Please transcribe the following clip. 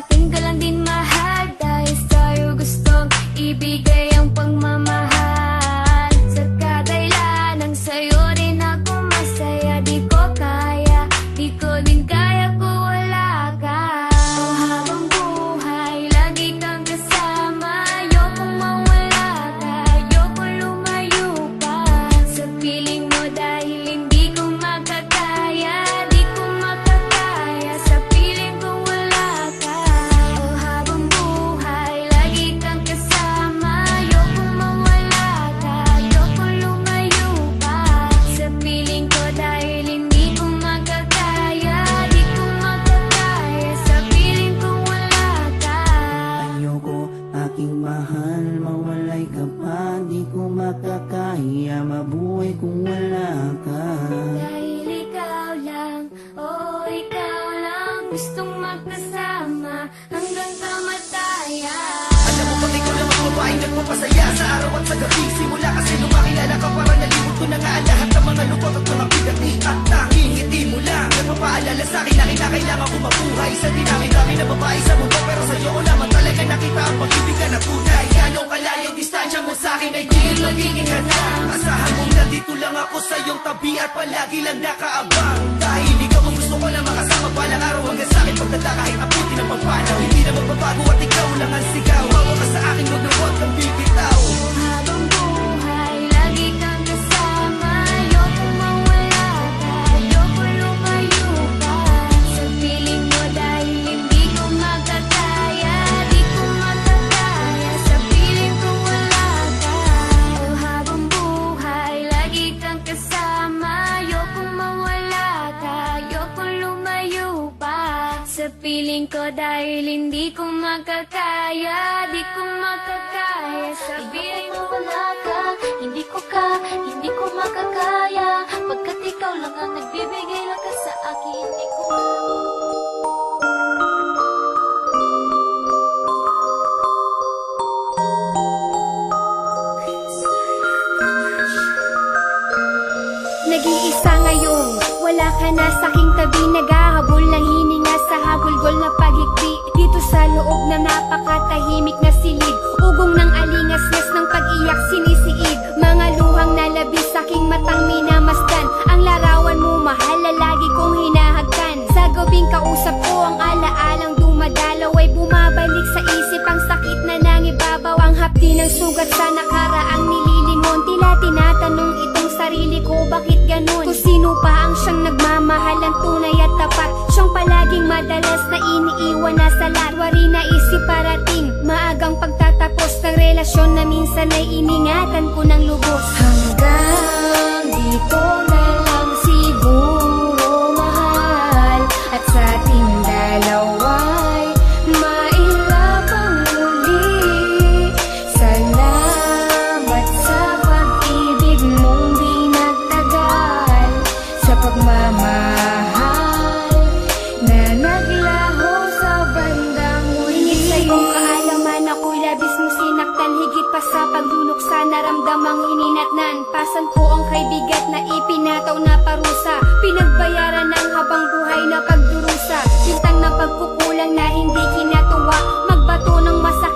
ating galang din nagpapasaya Sa araw at sa gabi. Simula kasi nung makilala ka Parang nalimot ko na nga lahat ng mga lungkot at mga bigati At tanging ngiti mo lang Nagpapaalala sa akin na kinakailangan ko mabuhay. Sa dinami-dami na babae sa mundo Pero sa'yo ko naman talaga nakita ang pag-ibig na tunay. Gano'ng kalayo distansya mo sa akin ay di magiging hadang Asahan mong nandito lang ako sa iyong tabi At palagi lang nakaabang. Dahil ikaw ang gusto ko na makasama Palang araw hanggang sa akin Pagdada kahit abuti ng pagpanaw Hindi na magbabago at ikaw lang ang sigaw. Hawa ka sa akin huwag na huwag kang bibitaw piling ko dahil hindi ko makakaya Di ko makakaya. Sa piling ko wala ka Hindi ko ka, hindi ko makakaya. Pagkat ikaw lang ang nagbibigay lakas sa akin Hindi ko Nag-iisa ngayon, wala ka na sa aking tabi napakatahimik na silid Ugong ng alingas-ngas ng pag-iyak sinisiid Mga luhang nalabis aking matang minamasdan. Ang larawan mo mahal na lagi kong hinahagkan Sa gabing kausap ko ang alaalang dumadalaw Ay bumabalik sa isip ang sakit na nangibabaw. Ang hapdi ng sugat sa nakaraang nililingon Tila tinatanong itong sarili ko bakit ganun Kung sino pa ang siyang nagmamahal ng tunay at tapat. Siyang palaging madalas na iniiwan na sa latwari na isip iningatan ko ng lubos. Hanggang dito na lang siguro mahal. At sa ating dalawa'y mailapang muli. Salamat sa pag-ibig mong binagtagal. Sa pagmamahal sa pagluluksa naramdamang hininatnan Pasan ko ang kay bigat na ipinataw na parusa. Pinagbayaran ng habang buhay na pagdurusa. Bintang na pagkukulang na hindi kinatuwa. Magbato ng masakit